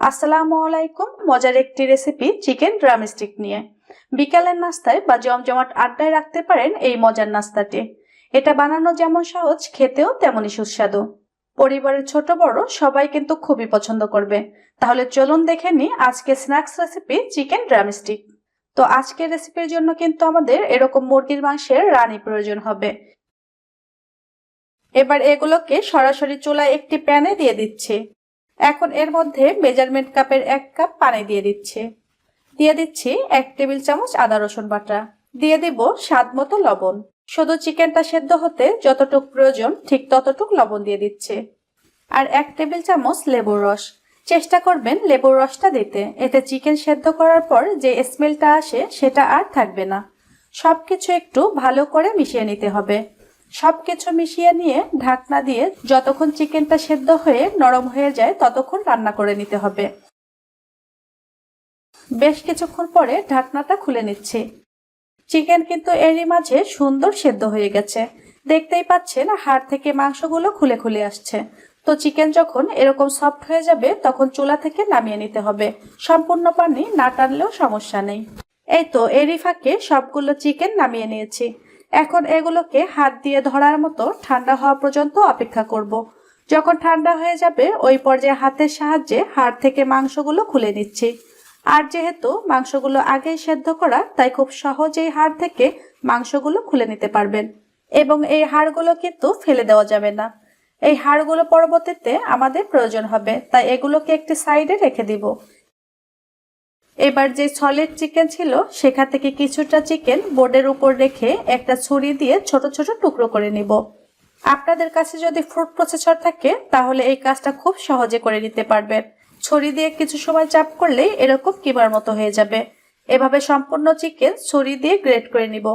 আসসালামু আলাইকুম, মজার একটি রেসিপি চিকেন ড্রামস্টিক নিয়ে। বিকালের নাস্তায় বা জমজমাট আড্ডায় রাখতে পারেন এই মজার নাস্তাটি। এটা বানানো যেমন সহজ, খেতেও তেমনই সুস্বাদু। পরিবারের ছোট বড় সবাই কিন্তু খুবই পছন্দ করবে। তাহলে চলুন দেখে নিই আজকে স্ন্যাক্স রেসিপি চিকেন ড্রামস্টিক তো আজকের রেসিপির জন্য কিন্তু আমাদের এরকম মুরগির মাংসের রানি প্রয়োজন হবে। এবার এগুলোকে সরাসরি চুলায় একটি প্যানে দিয়ে দিচ্ছি। এখন এর মধ্যে মেজারমেন্ট কাপের এক কাপ পানি দিয়ে দিচ্ছি। দিয়ে দিচ্ছি এক টেবিল চামচ আদা রসুন বাটা। দিয়ে দিব স্বাদ মতো লবণ। শুধু চিকেনটা সেদ্ধ হতে যতটুক প্রয়োজন, ঠিক ততটুক লবণ দিয়ে দিচ্ছে। আর এক টেবিল চামচ লেবুর রস। চেষ্টা করবেন লেবুর রসটা দিতে। এতে চিকেন সেদ্ধ করার পর যে স্মেলটা আসে, সেটা আর থাকবে না। সবকিছু একটু ভালো করে মিশিয়ে নিতে হবে। সবকিছু মিশিয়ে নিয়ে ঢাকনা দিয়ে যতক্ষণ চিকেনটা সেদ্ধ হয়ে নরম হয়ে যায়, ততক্ষণ রান্না করে নিতে হবে। বেশ কিছুক্ষণ পরে ঢাকনাটা খুলে নিচ্ছি। চিকেন কিন্তু এরই মাঝে সুন্দর সেদ্ধ হয়ে গেছে। দেখতেই পাচ্ছেন, হাড় থেকে মাংসগুলো খুলে খুলে আসছে। তো চিকেন যখন এরকম সফট হয়ে যাবে, তখন চুলা থেকে নামিয়ে নিতে হবে। সম্পূর্ণ পানি না টানলেও সমস্যা নেই। এই তো, এরই ফাঁকে সবগুলো চিকেন নামিয়ে নিয়েছি। এখন এগুলোকে হাত দিয়ে ধরার মতো ঠান্ডা হওয়া পর্যন্ত অপেক্ষা করব। যখন ঠান্ডা হয়ে যাবে, ওই পর্যায়ে হাতের সাহায্যে হাড় থেকে মাংসগুলো খুলে নিচ্ছি। আর যেহেতু মাংসগুলো আগেই সেদ্ধ করা, তাই খুব সহজেই হাড় থেকে মাংসগুলো খুলে নিতে পারবেন। এবং এই হাড়গুলো কিন্তু ফেলে দেওয়া যাবে না। এই হাড়গুলো পরবর্তীতে আমাদের প্রয়োজন হবে, তাই এগুলোকে একটি সাইডে রেখে দিব। এবার যে সলিড চিকেন ছিল, সেখান থেকে কিছুটা চিকেন বোর্ডের উপর রেখে একটা ছুরি দিয়ে ছোট ছোট টুকরো করে নিব। আপনাদের কাছে যদি ফ্রুট প্রসেসর থাকে, তাহলে এই কাজটা খুব সহজে করে নিতে পারবেন। ছুরি দিয়ে কিছু সময় চাপ করলেই এরকম কিমার মতো হয়ে যাবে। এভাবে সম্পূর্ণ চিকেন ছুরি দিয়ে গ্রেট করে নিব।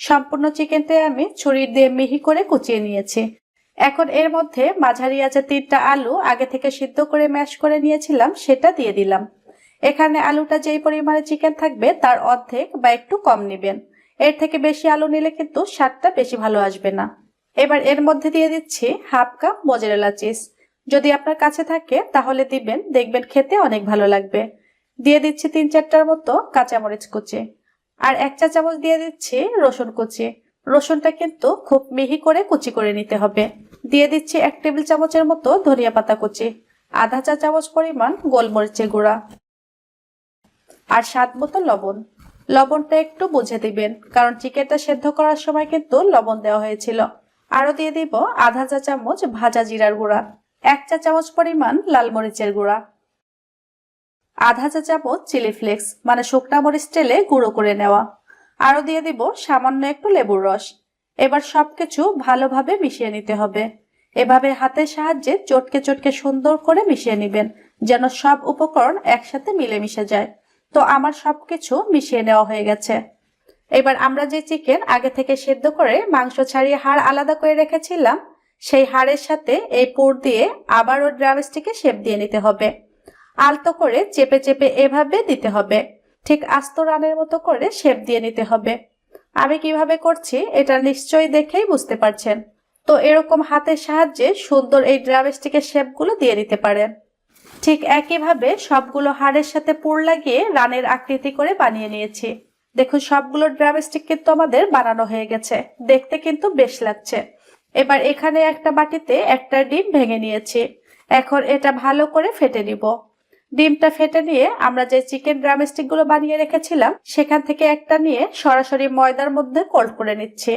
সম্পূর্ণ চিকেনটাই আমি ছুরি দিয়ে মিহি করে কুচিয়ে নিয়েছি। এখন এর মধ্যে মাঝারি আছে তিনটা আলু আগে থেকে সিদ্ধ করে ম্যাশ করে নিয়েছিলাম, সেটা দিয়ে দিলাম। এখানে আলুটা যেই পরিমাণে চিকেন থাকবে, তার অর্ধেক বা একটু কম নেবেন। এর থেকে বেশি আলু নিলে কিন্তু স্বাদটা বেশি ভালো আসবে না। এবার এর মধ্যে দিয়ে দিচ্ছি হাফ কাপ মোজারেলা চিজ যদি আপনার কাছে থাকে, তাহলে দিবেন। দেখবেন খেতে অনেক ভালো লাগবে। দিয়ে দিচ্ছি তিন চারটার মতো কাঁচামরিচ কুচি। আর এক চা চামচ দিয়ে দিচ্ছি রসুন কুচি। রসুনটা কিন্তু খুব মিহি করে কুচি করে নিতে হবে। দিয়ে দিচ্ছি এক টেবিল চামচের মতো ধনিয়া পাতা কুচি। আধা চা চামচ পরিমাণ গোলমরিচের গুঁড়া। আর স্বাদ মতো লবণ। লবণটা একটু বুঝে দিবেন, কারণ চিকেনটা সেদ্ধ করার সময় কিন্তু লবণ দেওয়া হয়েছিল। আরও দিয়ে দিব আধা চা চামচ ভাজা জিরার গুঁড়া, এক চা চামচ পরিমাণ লাল মরিচের গুঁড়া। আধা চা চামচ চিলি ফ্লেক্স মানে শুকনা মরিচ তেলে গুঁড়ো করে নেওয়া। আরও দিয়ে দিব সামান্য একটু লেবুর রস। এবার সবকিছু ভালোভাবে মিশিয়ে নিতে হবে। এভাবে হাতের সাহায্যে চটকে চটকে সুন্দর করে মিশিয়ে নেবেন, যেন সব উপকরণ একসাথে মিলেমিশে যায়। তো আমার সব কিছু মিশিয়ে নেওয়া হয়ে গেছে। এবার আমরা যে চিকেন আগে থেকে সেদ্ধ করে মাংস ছাড়িয়ে হাড় আলাদা করে রেখেছিলাম, সেই হাড়ের সাথে এই পুর দিয়ে আবারও ড্রামস্টিকে শেপ দিয়ে নিতে হবে। আলতো করে চেপে চেপে এভাবে দিতে হবে। ঠিক আস্ত রানের মতো করে শেপ দিয়ে নিতে হবে। আমি কীভাবে করছি এটা নিশ্চয়ই দেখেই বুঝতে পারছেন। তো এরকম হাতের সাহায্যে সুন্দর এই ড্রামস্টিকের শেপগুলো দিয়ে নিতে পারেন। ঠিক একইভাবে সবগুলো হাড়ের সাথে পুর লাগিয়ে রানের আকৃতি করে বানিয়ে নিয়েছি। দেখুন, সবগুলো ড্রামস্টিক কিন্তু আমাদের বানানো হয়ে গেছে। দেখতে কিন্তু বেশ লাগছে। এবার এখানে একটা বাটিতে একটা ডিম ভেঙে নিয়েছি। এখন এটা ভালো করে ফেটে নিব। ডিমটা ফেটে নিয়ে আমরা যে চিকেন ড্রামস্টিকগুলো বানিয়ে রেখেছিলাম, সেখান থেকে একটা নিয়ে সরাসরি ময়দার মধ্যে কোল্ড করে নিচ্ছি।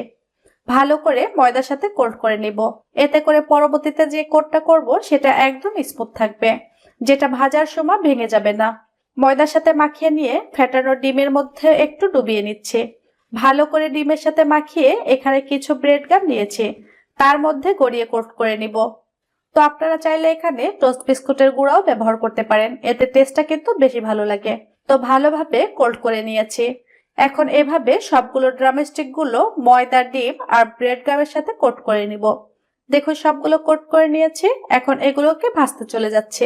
ভালো করে ময়দার সাথে কোল্ড করে নিব। এতে করে পরবর্তীতে যে কোটটা করব, সেটা একদম স্মুথ থাকবে। যেটা ভাজার সময় ভেঙে যাবে না। ময়দার সাথে মাখিয়ে নিয়ে ফেটানো ডিমের মধ্যে একটু ডুবিয়ে নিচ্ছে। ভালো করে ডিমের সাথে মাখিয়ে এখানে কিছু ব্রেড গাম নিয়েছি। তার মধ্যে গড়িয়ে কোট করে নিব। তো আপনারা চাইলে এখানে টোস্ট বিস্কুটের গুঁড়াও ব্যবহার করতে পারেন। এতে টেস্টটা কিন্তু বেশি ভালো লাগে। তো ভালোভাবে কোল্ড করে নিয়েছি। এখন এভাবে সবগুলো ড্রামস্টিকগুলো ময়দা ডিম আর ব্রেড গামের সাথে কোট করে নিব। দেখুন, সবগুলো কোট করে নিয়েছি। এখন এগুলোকে ভাজতে চলে যাচ্ছে।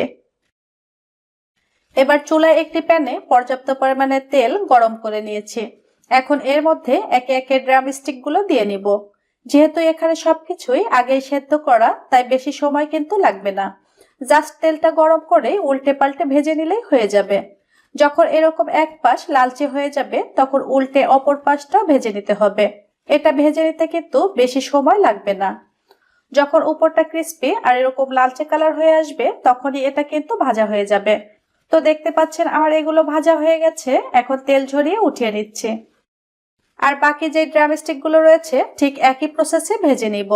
এবার চুলায় একটি প্যানে পর্যাপ্ত পরিমাণে তেল গরম করে নিয়েছি। এখন এর মধ্যে একে একে ড্রামস্টিকগুলো দিয়ে নিব। যেহেতু এখানে সবকিছুই আগেই সেদ্ধ করা, তাই বেশি সময় কিন্তু লাগবে না। জাস্ট তেলটা গরম করে উল্টে পাল্টে ভেজে নিলেই হয়ে যাবে। যখন এরকম এক পাশ লালচে হয়ে যাবে, তখন উল্টে অপর পাশটাও ভেজে নিতে হবে। এটা ভেজে নিতে কিন্তু বেশি সময় লাগবে না। যখন উপরটা ক্রিস্পি আর এরকম লালচে কালার হয়ে আসবে, তখনই এটা কিন্তু ভাজা হয়ে যাবে। তো দেখতে পাচ্ছেন আমার এগুলো ভাজা হয়ে গেছে। এখন তেল ঝরিয়ে উঠিয়ে নিচ্ছি। আর বাকি যে ড্রামস্টিকগুলো রয়েছে, ঠিক একই প্রসেসে ভেজে নিব।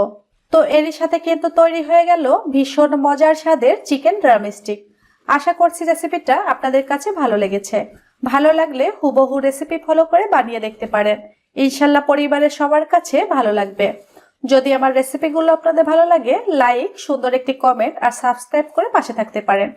তো এরই সাথে কিন্তু তৈরি হয়ে গেল ভীষণ মজার স্বাদের চিকেন ড্রামস্টিক আশা করছি রেসিপিটা আপনাদের কাছে ভালো লেগেছে। ভালো লাগলে হুবহু রেসিপি ফলো করে বানিয়ে দেখতে পারেন। ইনশাল্লাহ পরিবারের সবার কাছে ভালো লাগবে। যদি আমার রেসিপিগুলো আপনাদের ভালো লাগে লাইক সুন্দর একটি কমেন্ট আর সাবস্ক্রাইব করে পাশে থাকতে পারেন।